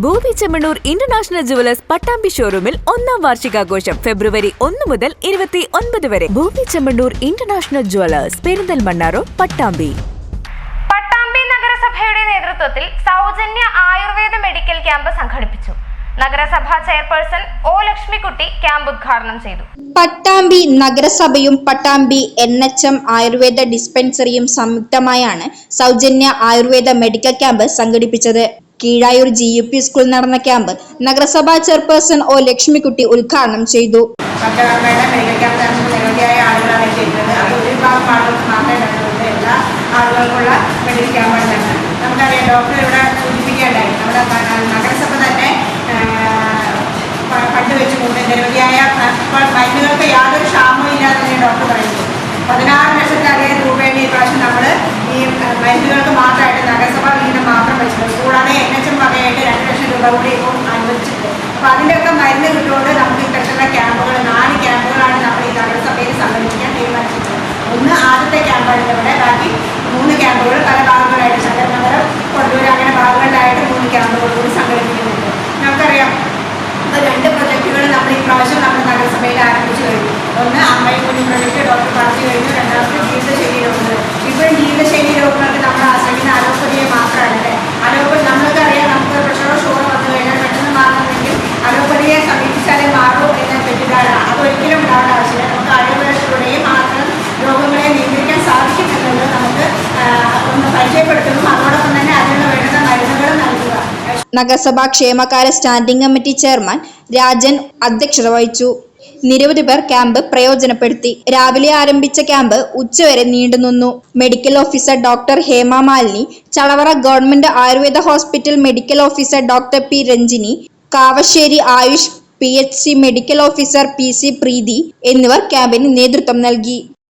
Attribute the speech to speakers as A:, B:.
A: ഭൂമി Chemmanur international jewellers Pattambi ഷോറൂമിൽ ഒന്നാം വാർഷികാഘോഷം ഫെബ്രുവരി ഒന്ന് മുതൽ ഇരുപത്തി ഒൻപത് വരെ. ഭൂമി Chemmanur international jewellers Perinthalmanna road Pattambi.
B: Pattambi നഗരസഭയുടെ നേതൃത്വത്തിൽ സൗജന്യ ആയുർവേദ മെഡിക്കൽ ക്യാമ്പ് സംഘടിപ്പിച്ചു. നഗരസഭാ ചെയർപേഴ്സൺ ഒ ലക്ഷ്മിക്കുട്ടി ക്യാമ്പ് ഉദ്ഘാടനം ചെയ്തു.
C: പട്ടാമ്പി നഗരസഭയും Pattambi N H M Ayurveda ഡിസ്പെൻസറിയും സംയുക്തമായാണ് സൗജന്യ ആയുർവേദ മെഡിക്കൽ ക്യാമ്പ് സംഘടിപ്പിച്ചത്. കീഴായൂർ ജി യു പി സ്കൂളിൽ നടന്ന ക്യാമ്പ് നഗരസഭാ ചെയർപേഴ്സൺ ഒ ലക്ഷ്മിക്കുട്ടി ഉദ്ഘാടനം ചെയ്തു.
D: ക്യാമ്പാണ് ഡോക്ടർ ഇവിടെ നമ്മുടെ നഗരസഭ തന്നെ യാതൊരു ക്ഷാമവും ഇല്ലാതെ ഡോക്ടർ പറയുന്നു. പതിനാറ് ലക്ഷത്തിലധികം രൂപയുടെ ഈ പ്രാവശ്യം നമ്മൾ ഈ മരുന്നുകൾക്ക് മാത്രമായിട്ട് നഗരസഭ വിഹിതം മാത്രം വെച്ചിട്ടുണ്ട് കൂടാതെ എൻ എച്ച് എം വകയായിട്ട് ഇപ്പോൾ അനുവദിച്ചിട്ടുണ്ട്. അപ്പോൾ അതിന്റെയൊക്കെ മരുന്ന് കിട്ടുകൊണ്ട് നമുക്ക് ഇത്തരത്തിലുള്ള ക്യാമ്പുകൾ നാല് ക്യാമ്പുകളാണ് നമ്മൾ ഈ നഗരസഭയിൽ സംഘടിപ്പിക്കാൻ തീരുമാനിച്ചിട്ടുള്ളത്. ഒന്ന് ആദ്യത്തെ ക്യാമ്പാണ് ഇവിടെ. ബാക്കി മൂന്ന് ക്യാമ്പുകൾ പല ഭാഗങ്ങളായിട്ട് ശങ്കരനഗരം കൊണ്ടൂർ അങ്ങനെ ഭാഗങ്ങളിലായിട്ട് മൂന്ന് ക്യാമ്പുകൾ കൂടി സംഘടിപ്പിക്കുന്നുണ്ട്. നമുക്കറിയാം ഇപ്പോൾ രണ്ട് പ്രൊജക്റ്റുകൾ നമ്മൾ ഈ പ്രാവശ്യം നമ്മുടെ നഗരസഭയിൽ ആരംഭിച്ചു കഴിഞ്ഞു. ഒന്ന് അലോപ്പതിയെ സമീപിച്ചാലേ മാറൂ എന്ന തെറ്റിദ്ധാരണ. അതൊരിക്കലും ഉണ്ടാവേണ്ട ആവശ്യമില്ല. നമുക്ക് അഴിമതിയിലൂടെയും മാത്രം രോഗങ്ങളെ നിയന്ത്രിക്കാൻ സാധിക്കും എന്നുള്ളത് നമുക്ക് ഒന്ന് പരിചയപ്പെടുത്തുന്നു. അതോടൊപ്പം തന്നെ അതിനുള്ള വേണ്ടുന്ന മരുന്നുകളും നൽകുക.
C: നഗരസഭാ ക്ഷേമകാര്യ സ്റ്റാൻഡിംഗ് കമ്മിറ്റി ചെയർമാൻ രാജൻ അധ്യക്ഷത വഹിച്ചു. നിരവധി പേർ ക്യാമ്പ് പ്രയോജനപ്പെടുത്തി. രാവിലെ ആരംഭിച്ച ക്യാമ്പ് ഉച്ചവരെ നീണ്ടുനിന്നു medical officer doctor Hema Malini Chalavara government Ayurveda hospital medical officer doctor P Ranjini Kavassery Ayush P medical officer P Preethi എന്നിവർ ക്യാമ്പിന് നേതൃത്വം നൽകി.